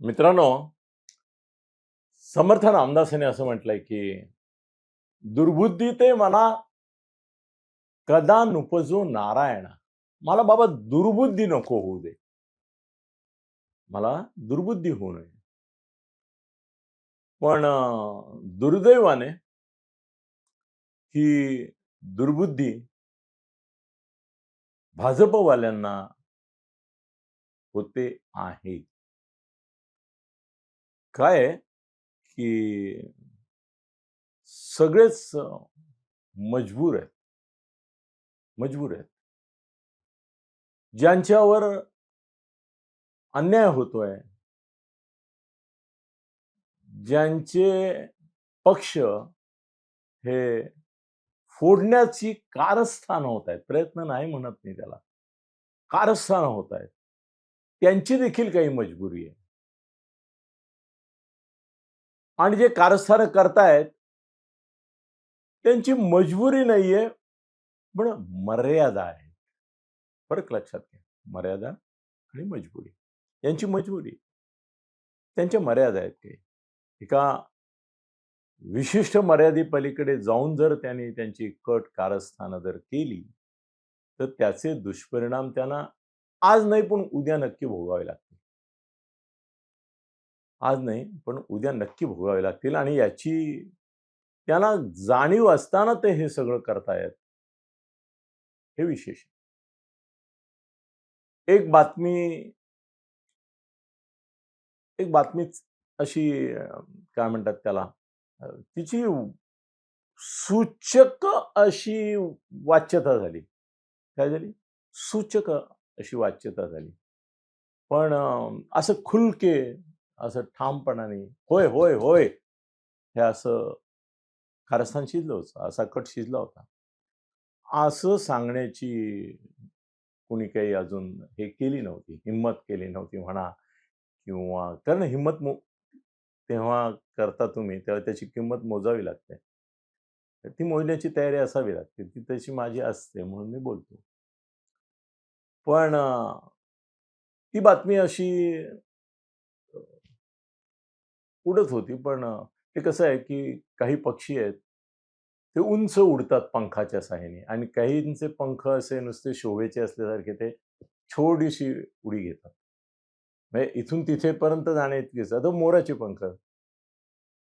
मित्रांनो समर्थ रामदासांनी असं म्हटलंय की दुर्बुद्धी ते मला कदा नुपजो नारायण. मला बाबा दुर्बुद्धी नको होऊ दे. मला दुर्बुद्धी होऊ नये. पण दुर्दैवाने ही दुर्बुद्धी भाजपवाल्यांना होते आहे. काय आहे की सगळेच मजबूर आहेत. मजबूर आहेत. ज्यांच्यावर अन्याय होतोय. ज्यांचे पक्ष हे फोडण्याची कारस्थानं होत आहेत. प्रयत्न नाही म्हणत नाही त्याला. कारस्थानं होत आहेत. त्यांची देखील काही मजबुरी आहे. आणि जे कारस्थानं करतायत त्यांची मजबुरी नाहीये पण मर्यादा आहे फरक लक्षात घ्या. मर्यादा आणि मजबुरी. यांची मजबुरी. त्यांच्या मर्यादा आहेत काही एका विशिष्ट मर्यादेपलीकडे जाऊन जर त्यांनी त्यांची कट कारस्थानं जर केली तर त्याचे दुष्परिणाम त्यांना आज नाही पण उद्या नक्की भोगावे लागतात आज नाही पण उद्या नक्की भोगावे लागतील आणि याची त्यांना जाणीव असताना ते हे सगळं करतायत हे विशेष. एक बातमी एक बातमीच अशी काय म्हणतात त्याला तिची सूचक अशी वाच्यता झाली. काय झाली? सूचक अशी वाच्यता झाली. पण असं खुलके असं ठामपणाने होय होय होय. हे असं कारस्थान शिजलं होतं असा कट शिजला होता. असं सांगण्याची कुणी काही अजून हे केली नव्हती हिंमत केली नव्हती म्हणा किंवा कारण हिंमत मो तेव्हा करता तुम्ही तेव्हा त्याची किंमत मोजावी लागते. तर ती मोजण्याची तयारी असावी लागते ती तशी माझी असते म्हणून मी बोलतो. पण ती बातमी अशी उडत होती. पण ते कसं आहे की काही पक्षी आहेत ते उंच उडतात पंखाच्या साह्याने आणि काहींचे पंख असे नुसते शोभेचे असल्यासारखे ते छोटीशी उडी घेतात. म्हणजे इथून तिथेपर्यंत जाणे इतकेच. आता मोराचे पंख.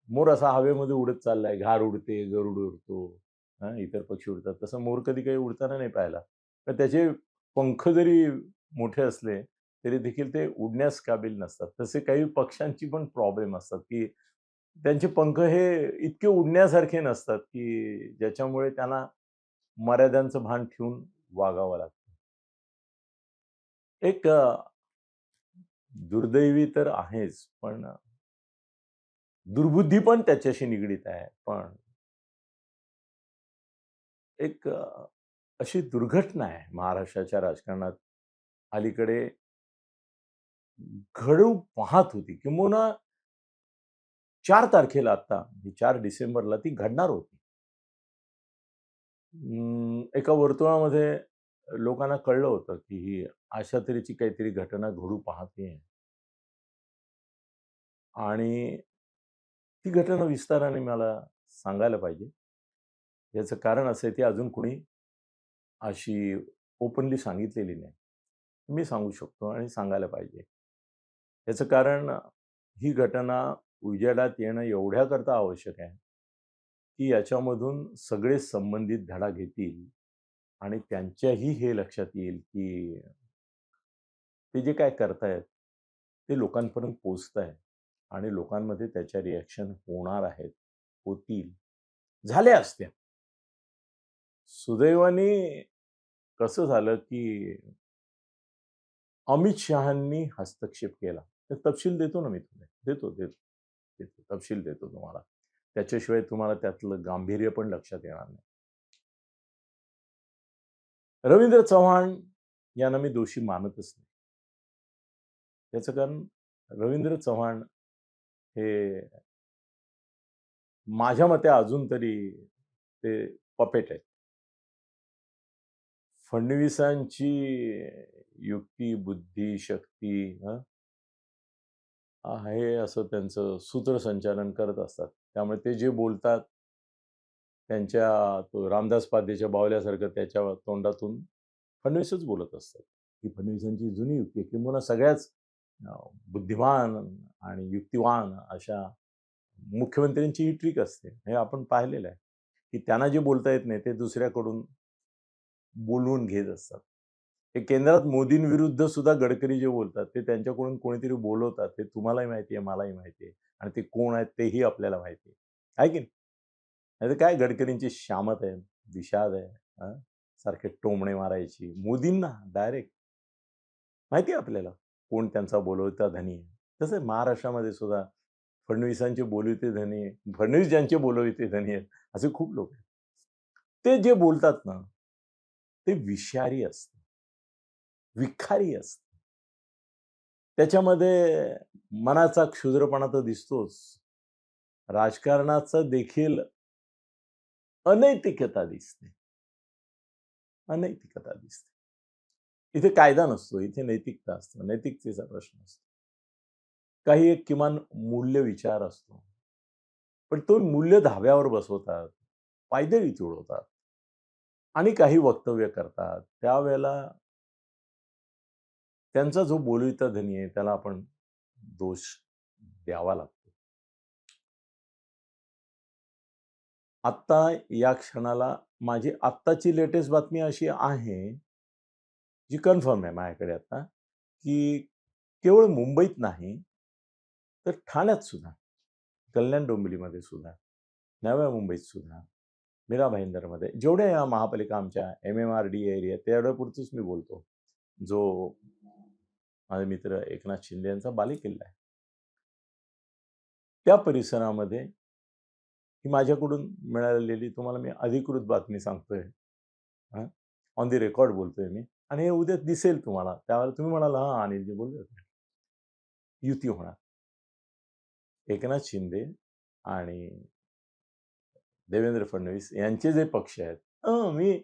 मोर असा हवेमध्ये उडत चाललाय. घार उडते गरुड उडतो हा, इतर पक्षी उडतात. तसं मोर कधी काही उडताना नाही पाहिला तर त्याचे पंख जरी मोठे असले तरी देखील ते उडण्यास काबिल नसतात. तसे काही पक्ष्यांची पण प्रॉब्लेम असतात की त्यांचे पंख हे इतके उडण्यासारखे नसतात की ज्याच्यामुळे त्यांना मर्यादांचं भान ठेवून वागावं लागतं. एक दुर्दैवी तर आहेच पण दुर्बुद्धी पण त्याच्याशी निगडीत आहे. पण एक अशी दुर्घटना आहे महाराष्ट्राच्या राजकारणात. अलीकडे घडू पाहत होती किंबहुना चार तारखेला आता म्हणजे चार डिसेंबरला ती घडणार होती. अं, एका वर्तुळामध्ये लोकांना कळलं होतं की ही अशा तऱ्हेची काहीतरी घटना घडू पाहते. आणि ती घटना विस्ताराने मला सांगायला पाहिजे. याचं कारण असं आहे ती अजून कुणी अशी ओपनली सांगितलेली नाही. मी सांगू शकतो आणि सांगायला पाहिजे. याचं कारण ही घटना उजेडात येणं एवढ्याकरता आवश्यक आहे की याच्यामधून सगळे संबंधित धडा घेतील आणि त्यांच्याही हे लक्षात येईल की ते जे काय करतायत ते लोकांपर्यंत पोचत आहे आणि लोकांमध्ये त्याच्या रिॲक्शन होणार आहेत होतील झाल्या असत्या. सुदैवाने कसं झालं की अमित शहांनी हस्तक्षेप केला. तर तपशील देतो ना मी तुम्ही. देतो देतो. देतो. तपशील देतो तुम्हाला. त्याच्याशिवाय तुम्हाला त्यातलं गांभीर्य पण लक्षात येणार नाही. रवींद्र चव्हाण यांना मी दोषी मानतच नाही. त्याचं कारण रवींद्र चव्हाण हे माझ्या मते अजून तरी ते पपेट आहेत. फडणवीसांची युक्ती बुद्धी शक्ती हे असं त्यांचं सूत्रसंचालन करत असतात. त्यामुळे ते जे बोलतात त्यांच्या तो रामदास पाध्येच्या बावल्यासारखं त्याच्या तोंडातून फडणवीसच बोलत असतात. ही फडणवीसांची जुनी युक्ती आहे सगळ्याच बुद्धिमान आणि युक्तिवान अशा मुख्यमंत्र्यांची ही ट्रिक असते. हे आपण पाहिलेलं आहे. की त्यांना जे बोलता येत नाही ते दुसऱ्याकडून बोलवून घेत असतात. हे केंद्रात मोदींविरुद्ध सुद्धा गडकरी जे बोलतात ते त्यांच्याकडून कोणीतरी बोलवतात ते तुम्हालाही माहिती आहे मलाही माहिती आहे आणि ते कोण आहेत तेही आपल्याला माहिती आहे. आहे की नाही? तर काय गडकरींची शामत आहे विषाद आहे सारखे टोमणे मारायची मोदींना डायरेक्ट माहिती आहे आपल्याला कोण त्यांचा बोलवता धनी आहे. तसं महाराष्ट्रामध्ये सुद्धा फडणवीसांचे बोलविते धनी आहे फडणवीस ज्यांचे बोलविते धनी आहेत असे खूप लोक आहेत. ते जे बोलतात ना ते विषारी असतं विखारी असत. त्याच्यामध्ये मनाचा क्षुद्रपणा तर दिसतोच. राजकारणाचा देखील अनैतिकता दिसते. अनैतिकता दिसते. इथे कायदा नसतो इथे नैतिकता असतो. नैतिकतेचा प्रश्न असतो. काही एक किमान मूल्य विचार असतो. पण तो मूल्य धाब्यावर बसवतात पायदळी तुडवतात आणि काही वक्तव्य करतात. त्यावेळेला त्यांचा जो बोलविता धनी आहे त्याला आपण दोष द्यावा लागतो. आत्ता या क्षणाला माझी आत्ताची लेटेस्ट बातमी अशी आहे जी कन्फर्म आहे माझ्याकडे आता की केवळ मुंबईत नाही तर ठाण्यात सुद्धा कल्याण डोंबिवलीमध्ये सुद्धा नव्या मुंबईत सुद्धा मीरा भाईंदरमध्ये जेवढ्या या महापालिका आमच्या M M R D area तेवढ्यापुरतंच मी बोलतो. जो माझे मित्र एकनाथ शिंदे यांचा बालेकिल्ला आहे. त्या परिसरामध्ये ही माझ्याकडून मिळालेली तुम्हाला मी अधिकृत बातमी सांगतोय. ऑन दी रेकॉर्ड बोलतोय मी. आणि हे उद्या दिसेल तुम्हाला. त्यावेळेला तुम्ही म्हणाल हा अनिलजी बोलले होते. युती होणार. एकनाथ शिंदे आणि देवेंद्र फडणवीस यांचे जे पक्ष आहेत. मी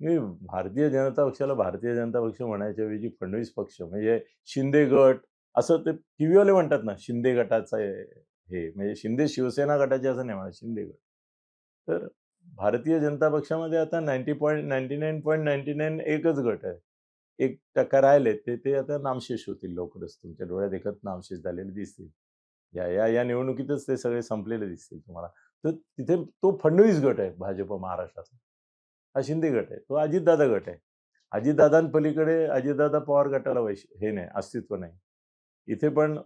मी भारतीय जनता पक्षाला भारतीय जनता पक्ष म्हणायच्या ऐवजी फडणवीस पक्ष म्हणजे शिंदे गट असं ते टीव्हीवाले म्हणतात ना शिंदे गटाचा हे म्हणजे शिंदे शिवसेना गटाचे असं नाही म्हणा शिंदे गट. तर भारतीय जनता पक्षामध्ये आता ninety point ninety nine point ninety nine एकच गट आहे. एक टक्का राहिले ते ते आता नामशेष होतील लवकरच तुमच्या डोळ्यात एकच नामशेष झालेले दिसतील. या या या निवडणुकीतच ते सगळे संपलेले दिसतील तुम्हाला. तर तिथे तो फडणवीस गट आहे भाजप महाराष्ट्राचा. हा शिंदे गट आहे. तो अजितदादा गट आहे. अजितदादांपलीकडे अजितदादा पवार गटाला वैश हे नाही अस्तित्व नाही. इथे पण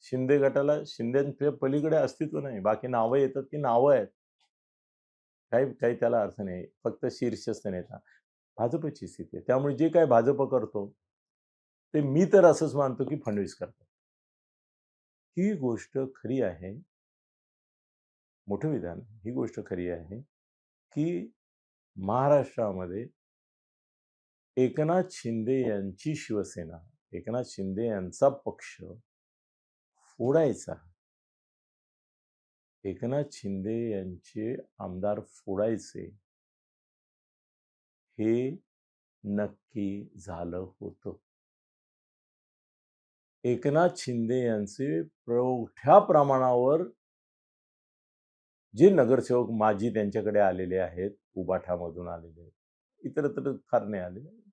शिंदे गटाला शिंदेच्या पलीकडे अस्तित्व नाही. बाकी नावं येतात ती नावं आहेत. काही काही त्याला अर्थ नाही. फक्त शीर्षस्थ नेता. भाजपची स्थिती आहे. त्यामुळे जे काय भाजप करतो ते मी तर असंच मानतो की फडणवीस करतो ही गोष्ट खरी आहे. मोठं विधान. ही गोष्ट खरी आहे की महाराष्ट्रामध्ये एकनाथ शिंदे यांची शिवसेना एकनाथ शिंदे यांचा पक्ष फोडायचा. एकनाथ शिंदे यांचे आमदार फोडायचे. हे नक्की झालं होतं. एकनाथ शिंदे यांचे मोठ्या प्रमाणावर जे नगरसेवक माजी त्यांच्याकडे आलेले आहेत उबाठामधून आलेले इतरत्र फार नाही आलेले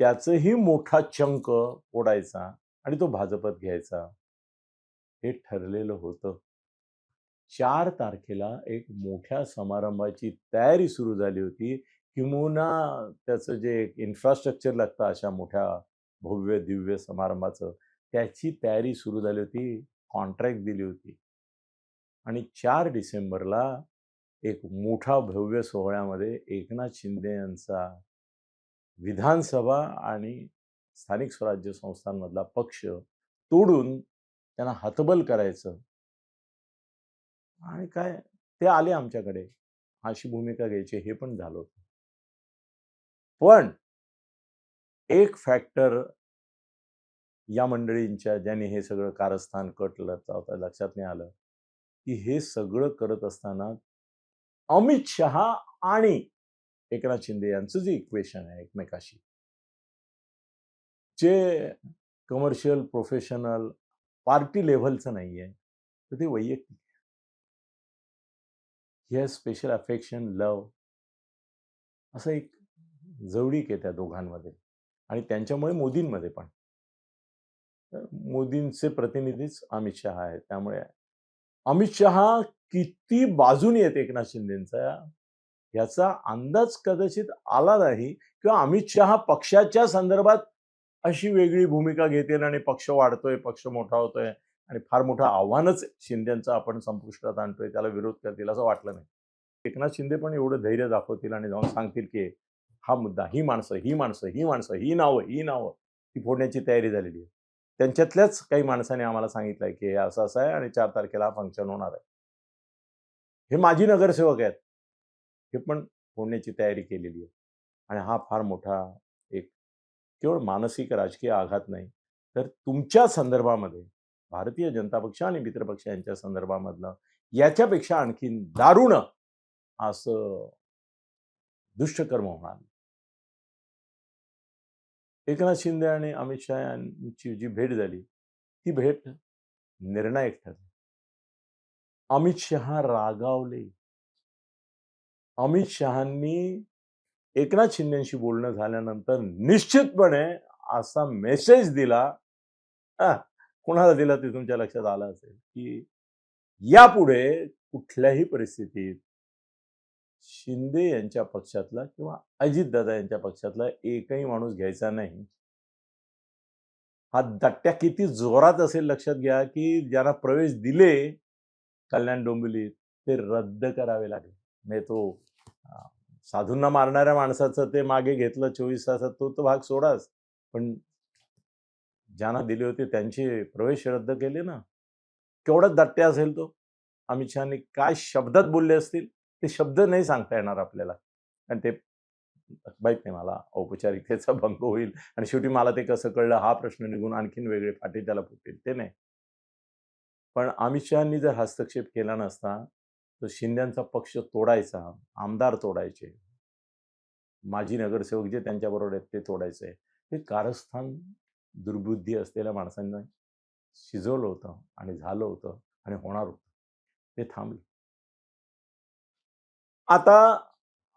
त्याचंही मोठा चंक ओढायचा आणि तो भाजपत घ्यायचा. हे ठरलेलं होतं. चार तारखेला एक मोठ्या समारंभाची तयारी सुरू झाली होती. किंबहुना त्याचं जे एक इन्फ्रास्ट्रक्चर लागतं अशा मोठ्या भव्य दिव्य समारंभाचं त्याची तयारी सुरू झाली होती. कॉन्ट्रॅक्ट दिली होती. आणि चार डिसेंबरला एक मोठा भव्य सोहळ्यामध्ये एकनाथ शिंदे यांचा विधानसभा आणि स्थानिक स्वराज्य संस्थांमधला पक्ष तोडून त्यांना हतबल करायचं. आणि काय ते आले आमच्याकडे. अशी भूमिका घ्यायची हे पण झालं होतं. पण एक फॅक्टर या मंडळींच्या ज्यांनी हे सगळं कारस्थान कटलं होतं लक्षात नाही आलं. की हे सगळं करत असताना अमित शहा आणि एकनाथ शिंदे यांचं जे इक्वेशन आहे एकमेकाशी. जे कमर्शियल प्रोफेशनल पार्टी लेव्हलचं नाही आहे तर ते वैयक्तिक हे स्पेशल अफेक्शन लव असं एक जवळीक आहे त्या दोघांमध्ये आणि त्यांच्यामुळे मोदींमध्ये पण. मोदींचे प्रतिनिधीच अमित शहा आहेत त्यामुळे अमित शहा किती बाजून येत एकनाथ शिंदेचा? याचा अंदाज कदाचित आला नाही. किंवा अमित शहा पक्षाच्या संदर्भात अशी वेगळी भूमिका घेतील आणि पक्ष वाढतोय पक्ष मोठा होतोय आणि फार मोठं आव्हानच शिंदेचं आपण संपुष्टात आणतोय त्याला विरोध करतील असं वाटलं नाही. एकनाथ शिंदे पण एवढं धैर्य दाखवतील आणि जाऊन सांगतील की हा मुद्दा ही माणसं ही माणसं ही माणसं ही नावं ही नावं ही फोडण्याची तयारी झालेली आहे. त्यांच्यातल्याच काही माणसाने आम्हाला सांगितलंय की हे असं असं आहे आणि चार तारखेला हा फंक्शन होणार आहे. हे माजी नगरसेवक आहेत. हे पण फोडण्याची तयारी केलेली आहे. आणि हा फार मोठा एक केवळ मानसिक राजकीय आघात नाही तर तुमच्या संदर्भामध्ये भारतीय जनता पक्ष आणि मित्रपक्ष यांच्या संदर्भामधलं याच्यापेक्षा आणखीन दारुण असं दुष्टकर्म होणार एकनाथ शिंदे आणि अमित शहा यांची जी भेट झाली ती भेट निर्णायक ठरली. अमित शहा रागावले. अमित शहांनी एकनाथ शिंदेशी बोलणं झाल्यानंतर निश्चितपणे असा मेसेज दिला हा, कोणाला दिला ते तुमच्या लक्षात आलं असेल की यापुढे कुठल्याही परिस्थितीत शिंदे यांच्या पक्षातला किंवा अजितदादा यांच्या पक्षातला एकही माणूस घ्यायचा नाही. हा दट्ट्या किती जोरात असेल लक्षात घ्या की ज्यांना प्रवेश दिले कल्याण डोंबिवलीत ते रद्द करावे लागेल. म्हणजे तो साधूंना मारणाऱ्या माणसाचं ते मागे घेतलं चोवीस तासात तो तो भाग सोडाच. पण ज्यांना दिले होते त्यांचे प्रवेश रद्द केले ना. केवढा दट्ट्या असेल तो. अमित शहानी काय शब्दात बोलले असतील? ते शब्द नाही सांगता येणार आपल्याला. आणि ते माहीत नाही मला औपचारिकतेचा भंग होईल. आणि शेवटी मला ते कसं कळलं हा प्रश्न निघून आणखीन वेगळे फाटे त्याला फुटेल ते नाही. पण अमित शहानी जर हस्तक्षेप केला नसता तर शिंद्यांचा पक्ष तोडायचा आमदार तोडायचे. माजी नगरसेवक जे त्यांच्याबरोबर आहेत ते तोडायचे. हे कारस्थान दुर्बुद्धी असलेल्या माणसांना शिजवलं होतं आणि झालं होतं आणि होणार होतं. ते थांबलं. आता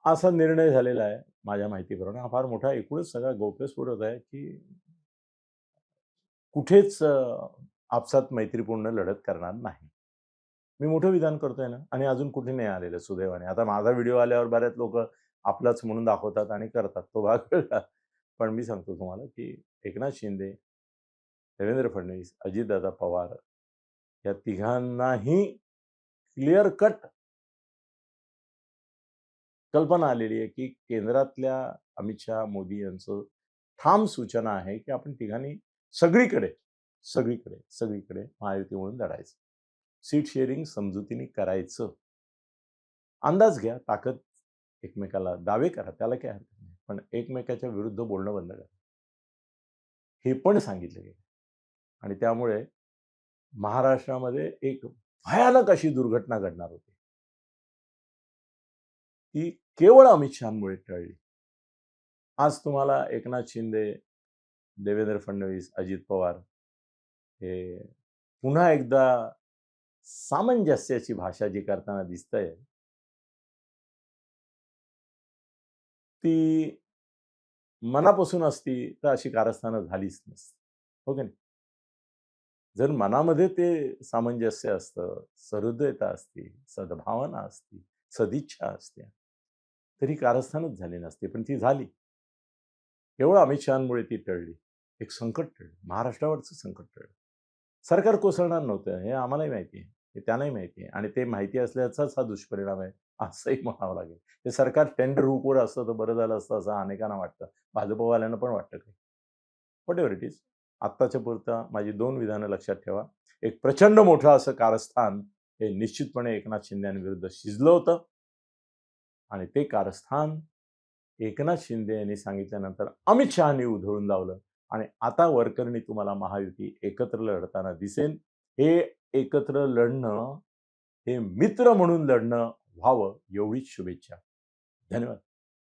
असा निर्णय झालेला आहे माझ्या माहितीप्रमाणे. हा फार मोठा एकूणच सगळा गौप्यस्फोट होत आहे की कुठेच आपसात मैत्रीपूर्ण लढत करणार नाही. मी मोठं विधान करतोय ना आणि अजून कुठे नाही आलेलं सुदैवाने. आता माझा व्हिडिओ आल्यावर बऱ्याच लोक आपलाच म्हणून दाखवतात आणि करतात तो भाग पण मी सांगतो तुम्हाला की एकनाथ शिंदे देवेंद्र फडणवीस अजितदादा पवार या तिघांनाही क्लिअर कट कल्पना आलेली आहे की केंद्रातल्या अमित शहा मोदी यांचं ठाम सूचना आहे की आपण तिघांनी सगळीकडे सगळीकडे सगळीकडे महायुती म्हणून लढायचं. सीट शेअरिंग समजुतीने करायचं. अंदाज घ्या ताकद एकमेकाला दावे करा त्याला काय हरकत नाही. पण एकमेकाच्या विरुद्ध बोलणं बंद करा. हे पण सांगितलं गेलं. आणि त्यामुळे महाराष्ट्रामध्ये एक भयानक अशी दुर्घटना घडणार होती. ती केवळ अमित शहामुळे टळली. आज तुम्हाला एकनाथ शिंदे देवेंद्र फडणवीस अजित पवार हे पुन्हा एकदा सामंजस्याची भाषा जी करताना दिसतंय ती मनापासून असती तर अशी कारस्थानं झालीच नसती. हो की नाही? जर मनामध्ये ते सामंजस्य असतं सहृदयता असती सद्भावना असती सदिच्छा असते तरी कारस्थानच झाली नसते पण ती झाली. केवळ अमित शहामुळे ती टळली. एक संकट टळलं. महाराष्ट्रावरचं संकट टळलं. सरकार कोसळणार नव्हतं हे आम्हालाही माहिती आहे. हे त्यांनाही माहिती आहे. आणि ते माहिती असल्याचाच हा दुष्परिणाम आहे असंही म्हणावं लागेल. ते सरकार टेंडर हुकवर असतं तर बरं झालं असतं असं अनेकांना वाटतं. भाजपवाल्यांना पण वाटतं काही. वॉट एव्हर इट इज आत्ताच्या पुरता माझी दोन विधानं लक्षात ठेवा. एक प्रचंड मोठं असं कारस्थान हे निश्चितपणे एकनाथ शिंद्यांविरुद्ध शिजलं होतं. आणि ते कारस्थान एकनाथ शिंदे यांनी सांगितल्यानंतर अमित शहानी उधळून लावलं. आणि आता वरकरणी तुम्हाला महायुती एकत्र लढताना दिसेल. हे एकत्र लढणं हे मित्र म्हणून लढणं व्हावं एवढीच शुभेच्छा. धन्यवाद.